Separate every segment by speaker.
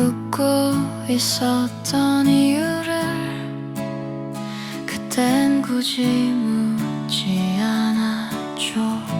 Speaker 1: 웃고 있었던 이유를 그땐 굳이 묻지 않아줘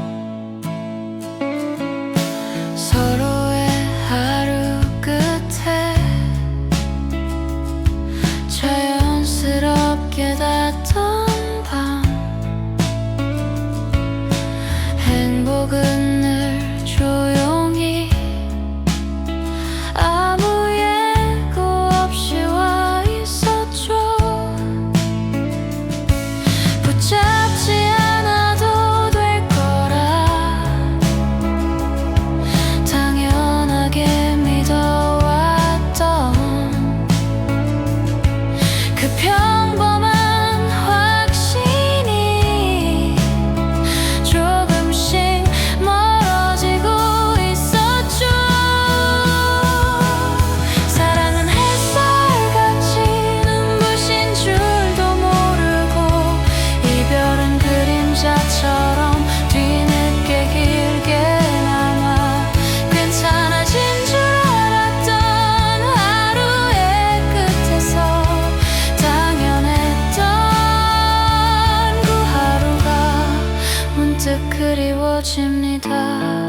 Speaker 1: 느껴집니다.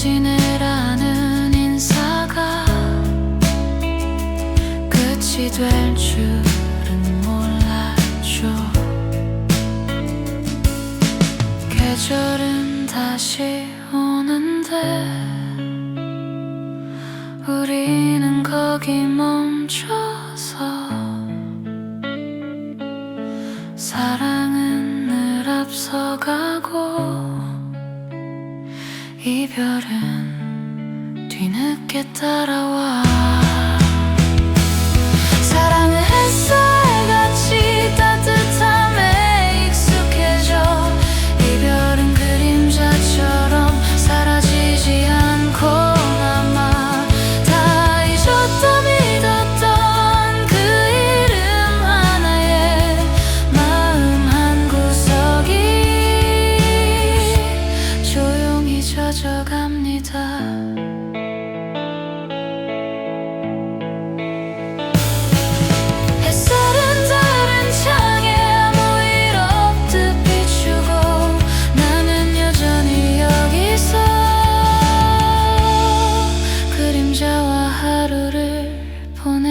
Speaker 1: 지내라는 인사가 끝이 될 줄은 몰랐죠. 계절은 다시 오는데 우리는 거기 멈춰 이별은 뒤늦게 따라와. 혼자와 하루를 보내